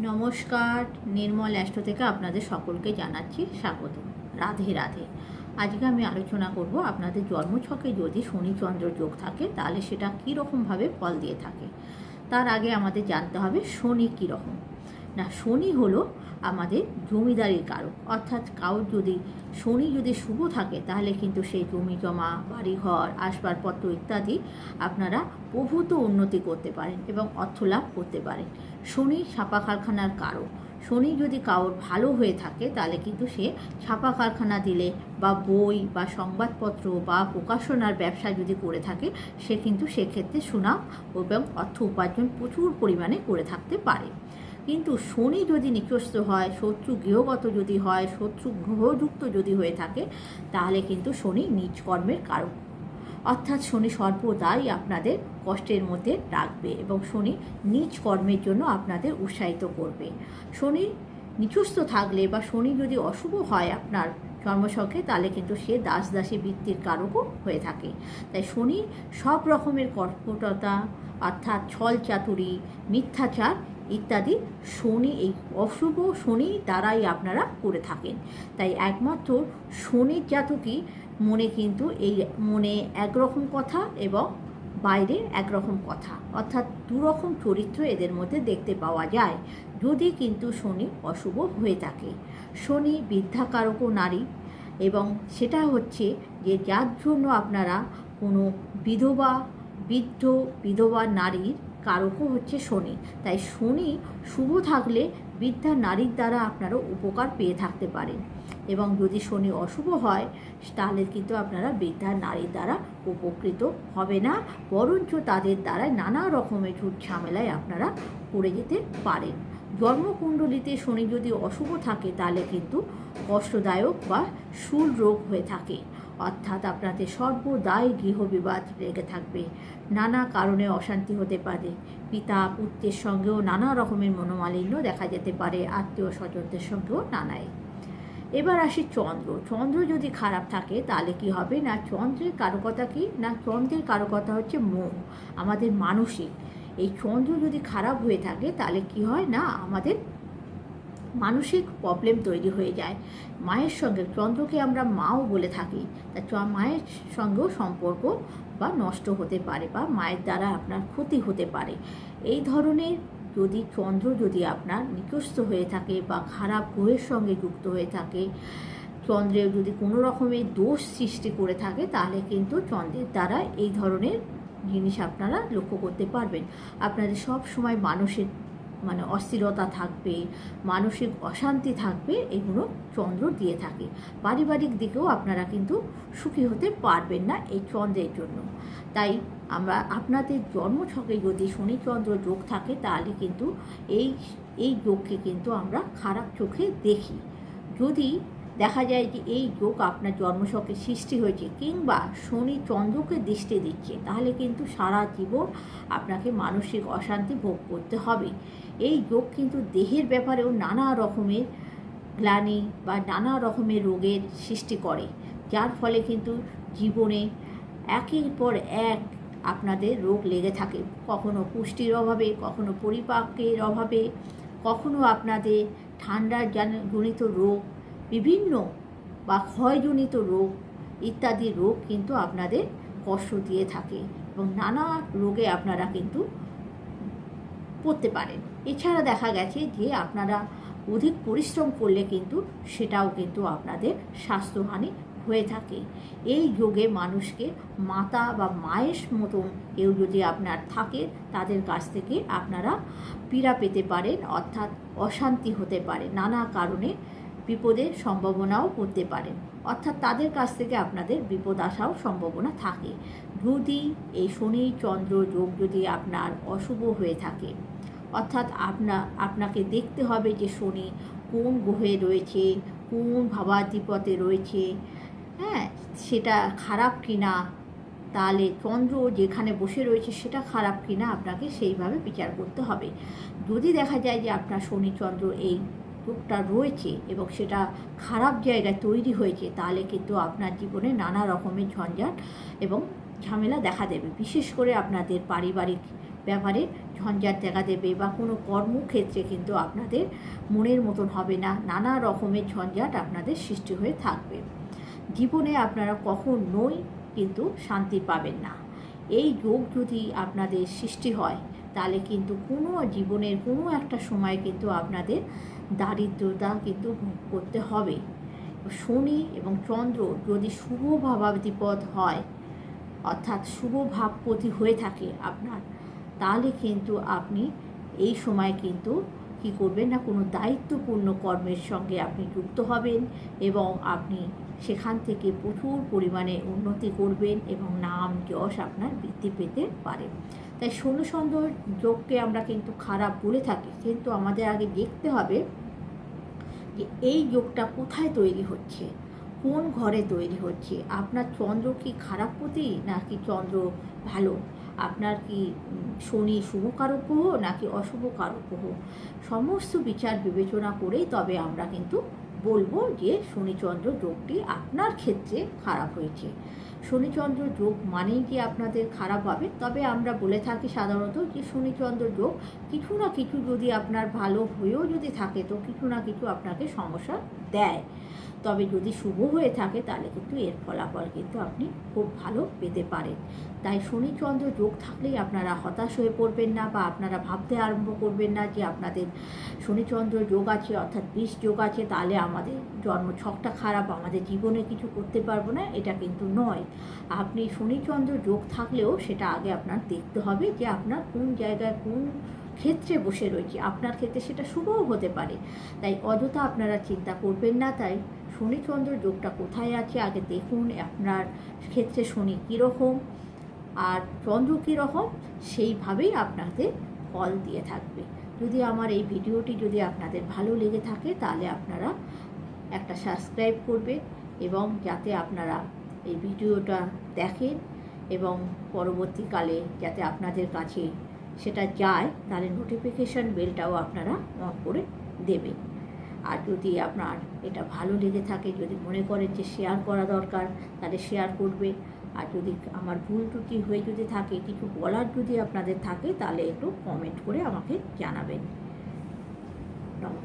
নমস্কার, নির্মল অ্যাস্ট্রো থেকে আপনাদের সকলকে জানাচ্ছি স্বাগত। রাধে রাধে। আজকে আমি আলোচনা করব আপনাদের জন্মছকে যদি শনিচন্দ্র যোগ থাকে, তাহলে সেটা কীরকমভাবে ফল দিয়ে থাকে? তার আগে আমাদের জানতে হবে শনি কী রকম না, শনি হলো আমাদের জমিদারির কারক। অর্থাৎ কারোর যদি, শনি যদি শুভ থাকে, তাহলে কিন্তু সেই জমি জমা, বাড়িঘর, আসবাবপত্র ইত্যাদি আপনারা প্রভূত উন্নতি করতে পারেন এবং অর্থ লাভ করতে পারেন। শনি ছাপা কারখানার কারক। শনি যদি কারোর ভালো হয়ে থাকে, তাহলে কিন্তু সে ছাপা কারখানা দিলে বা বই বা সংবাদপত্র বা প্রকাশনার ব্যবসা যদি করে থাকে, সে কিন্তু সেক্ষেত্রে সুনাম এবং অর্থ উপার্জন প্রচুর পরিমাণে করে থাকতে পারে। কিন্তু শনি যদি নিচস্ত হয়, শত্রু গৃহগত যদি হয়, শত্রু গ্রহযুক্ত যদি হয়ে থাকে, তাহলে কিন্তু শনি নিজ কর্মের কারক। অর্থাৎ শনি সর্বদাই আপনাদের কষ্টের মধ্যে রাখবে এবং শনি নিজ কর্মের জন্য আপনাদের উৎসাহিত করবে। শনি নিচস্থ থাকলে বা শনি যদি অশুভ হয় আপনার জন্মছকে তাহলে কিন্তু সে দাস দাসী বৃত্তির কারকও হয়ে থাকে। তাই শনি সব রকমের কর্কটতা, অর্থাৎ ছল চাতুরি, মিথ্যাচার ইত্যাদি শনি এই অশুভ শনি দ্বারাই আপনারা করে থাকেন। তাই একমাত্র শনির জাতকই মনে কিন্তু এই মনে একরকম কথা এবং বাইরে একরকম কথা। অর্থাৎ দুরকম চরিত্র এদের মধ্যে দেখতে পাওয়া যায়। যদি কিন্তু শনি অশুভ হয়ে থাকে। শনি বিদ্যাকারকও নারী এবং সেটা হচ্ছে যে যার জন্য আপনারা কোনো বিধবা, বৃদ্ধ, বিধবা নারীর কারকও হচ্ছে শনি। তাই শনি শুভ থাকলে বৃদ্ধা নারীর দ্বারা আপনারা উপকার পেয়ে থাকতে পারেন এবং যদি শনি অশুভ হয়, তাহলে কিন্তু আপনারা বৃদ্ধা নারীর দ্বারা উপকৃত হবে না। বরঞ্চ তাদের দ্বারা নানা রকমের ঝুট ঝামেলায় আপনারা পড়ে যেতে পারেন। জন্মকুণ্ডলিতে শনি যদি অশুভ থাকে, তাহলে কিন্তু কষ্টদায়ক বা শুল রোগ হয়ে থাকে। অর্থাৎ আপনাদের সর্বদাই গৃহবিবাদ লেগে থাকবে। নানা কারণে অশান্তি হতে পারে। পিতা, পুত্রের সঙ্গেও নানা রকমের মনোমালিন্য দেখা যেতে পারে আত্মীয় স্বজনদের সঙ্গেও নানায়। এবার আসি চন্দ্র। চন্দ্র যদি খারাপ থাকে, তাহলে কি হবে? না চন্দ্রের কারকতা কি? না চন্দ্রের কারকতা হচ্ছে মন, আমাদের মানসিক। এই চন্দ্র যদি খারাপ হয়ে থাকে, তাহলে কি হয়? না, আমাদের মানসিক প্রবলেম তৈরি হয়ে যায়। মায়ের সঙ্গে চন্দ্রকে আমরা মাও বলে থাকি। তা মায়ের সঙ্গেও সম্পর্ক বা নষ্ট হতে পারে বা মায়ের দ্বারা আপনার ক্ষতি হতে পারে। এই ধরনের যদি চন্দ্র যদি আপনার নিকস্ত হয়ে থাকে বা খারাপ গ্রহের সঙ্গে যুক্ত হয়ে থাকে চন্দ্রের যদি কোনো রকমের দোষ সৃষ্টি করে থাকে, তাহলে কিন্তু চন্দ্রের দ্বারা এই ধরনের জিনিস আপনারা লক্ষ্য করতে পারবেন। আপনাদের সব সময় মানসিক মানে অস্থিরতা থাকবে, মানসিক অশান্তি থাকবে, এগুলো চন্দ্র দিয়ে থাকে। পারিবারিক দিকেও আপনারা কিন্তু সুখী হতে পারবেন না এই চন্দ্রের জন্য। তাই আমরা আপনাদের জন্মছকে যদি শনিচন্দ্র যোগ থাকে, তাহলে কিন্তু এই এই যোগকে কিন্তু আমরা খারাপ চোখে দেখি। যদি দেখা যায় যে এই যোগ আপনার জন্মছকে সৃষ্টি হয়েছে কিংবা শনি চন্দ্রকে দৃষ্টি দিচ্ছে, তাহলে কিন্তু সারা জীবন আপনাকে মানসিক অশান্তি ভোগ করতে হবে। এই যোগ কিন্তু দেহের ব্যাপারেও নানা রকমের গ্লানি বা নানা রকমের রোগের সৃষ্টি করে, যার ফলে কিন্তু জীবনে একের পর এক আপনাদের রোগ লেগে থাকে। কখনো পুষ্টির অভাবে, কখনো পরিপাকের অভাবে, কখনো আপনাদের ঠান্ডার জনিত রোগ, বিভিন্ন বা ক্ষয়জনিত রোগ ইত্যাদি রোগ কিন্তু আপনাদের কষ্ট দিয়ে থাকে এবং নানা রোগে আপনারা কিন্তু পড়তে পারেন। এছাড়া দেখা গেছে যে আপনারা অধিক পরিশ্রম করলে কিন্তু সেটাও কিন্তু আপনাদের স্বাস্থ্যহানি হয়ে থাকে। এই যোগে মানুষকে মাতা বা মায়ের মতন কেউ যদি আপনার থাকে, তাদের কাছ থেকে আপনারা পীড়া পেতে পারেন, অর্থাৎ অশান্তি হতে পারে, নানা কারণে বিপদের সম্ভাবনাও করতে পারেন অর্থাৎ তাদের কাছ থেকে আপনাদের বিপদ আসাও সম্ভাবনা থাকে। যদি এই শনি চন্দ্র যোগ যদি আপনার অশুভ হয়ে থাকে অর্থাৎ আপনা, আপনাকে দেখতে হবে যে শনি কোন গ্রহে রয়েছে, কোন ভাবাধিপতে রয়েছে। হ্যাঁ সেটা খারাপ কিনা, তাহলে চন্দ্র যেখানে বসে রয়েছে সেটা খারাপ কিনা আপনাকে সেইভাবে বিচার করতে হবে। যদি দেখা যায় যে আপনার শনি চন্দ্র এই রোগটা রয়েছে এবং সেটা খারাপ জায়গায় তৈরি হয়েছে, তাহলে কিন্তু আপনার জীবনে নানা রকমের ঝঞ্ঝাট এবং ঝামেলা দেখা দেবে। বিশেষ করে আপনাদের পারিবারিক ব্যাপারে ঝঞ্ঝাট দেখা দেবে বা কোনো কর্মক্ষেত্রে কিন্তু আপনাদের মনের মতন হবে না। নানা রকমের ঝঞ্ঝাট আপনাদের সৃষ্টি হয়ে থাকবে। জীবনে আপনারা কখনোই কিন্তু শান্তি পাবেন না। এই যোগ যদি আপনাদের সৃষ্টি হয়, তাহলে কিন্তু কোনো জীবনের কোনো একটা সময় কিন্তু আপনাদের দারিদ্রতা কিন্তু ভোগ করতে হবে। শনি এবং চন্দ্র যদি শুভ ভাবাধিপদ হয়, অর্থাৎ শুভ ভাবপতি হয়ে থাকে আপনার তাহলে কিন্তু আপনি এই সময় কিন্তু কি করবেন না, কোনো দায়িত্বপূর্ণ কর্মের সঙ্গে আপনি যুক্ত হবেন এবং আপনি সেখান থেকে প্রচুর পরিমাণে উন্নতি করবেন এবং নাম যশ আপনার বৃদ্ধি পেতে পারে। তাই ষোলো সন্দেহ যোগকে আমরা কিন্তু খারাপ বলে থাকি। কিন্তু আমাদের আগে দেখতে হবে যে এই যোগটা কোথায় তৈরি হচ্ছে, কোন ঘরে তৈরি হচ্ছে। আপনার চন্দ্র কি খারাপ পতি নাকি চন্দ্র ভালো? আপনার কি শনি শুভ কারক গ্রহ নাকি অশুভ কারক গ্রহ সমস্ত বিচার বিবেচনা করেই তবে আমরা কিন্তু বলব যে শনিচন্দ্র যোগটি আপনার ক্ষেত্রে খারাপ হয়েছে। শনিচন্দ্র যোগ মানেই কি আপনাদের খারাপ হবে? তবে আমরা বলে থাকি সাধারণত যে শনিচন্দ্র যোগ কিছু না কিছু যদি আপনার ভালো হয়েও যদি থাকে, তো কিছু না কিছু আপনাকে সমস্যা দেয়। তবে যদি শুভ হয়ে থাকে, তাহলে কিন্তু এর ফলাফল কিন্তু আপনি খুব ভালো পেতে পারেন। তাই শনিচন্দ্র যোগ থাকলেই আপনারা হতাশ হয়ে পড়বেন না বা আপনারা ভাবতে আরম্ভ করবেন না যে আপনাদের শনিচন্দ্র যোগ আছে, অর্থাৎ বিষ যোগ আছে, তাহলে আমাদের জন্ম ছকটা খারাপ, আমাদের জীবনে কিছু করতে পারব না, এটা কিন্তু নয়। আপনি শনিচন্দ্র যোগ থাকলেও সেটা আগে আপনার দেখতে হবে যে আপনার কোন জায়গায় কোন ক্ষেত্রে বসে রয়েছি। আপনার ক্ষেত্রে সেটা শুভও হতে পারে। তাই অযথা আপনারা চিন্তা করবেন না। তাই শনিচন্দ্র যোগটা কোথায় আছে? আগে দেখুন আপনার ক্ষেত্রে শনি কীরকম আর চন্দ্র কীরকম, সেইভাবেই আপনাদের ফল দিয়ে থাকবে। যদি আমার এই ভিডিওটি যদি আপনাদের ভালো লেগে থাকে, তাহলে আপনারা একটা সাবস্ক্রাইব করবেন এবং যাতে আপনারা এই ভিডিওটা দেখেন এবং পরবর্তীকালে যাতে আপনাদের কাছে সেটা যায়, তাহলে নোটিফিকেশান বেলটাও আপনারা অন করে দেবে আর যদি আপনার এটা ভালো লেগে থাকে, যদি মনে করেন যে শেয়ার করা দরকার, তাহলে শেয়ার করবে। আর যদি আমার ভুল ত্রুটি হয়ে যদি থাকে, কিছু বলার যদি আপনাদের থাকে, তাহলে একটু কমেন্ট করে আমাকে জানাবেন। নমস্কার।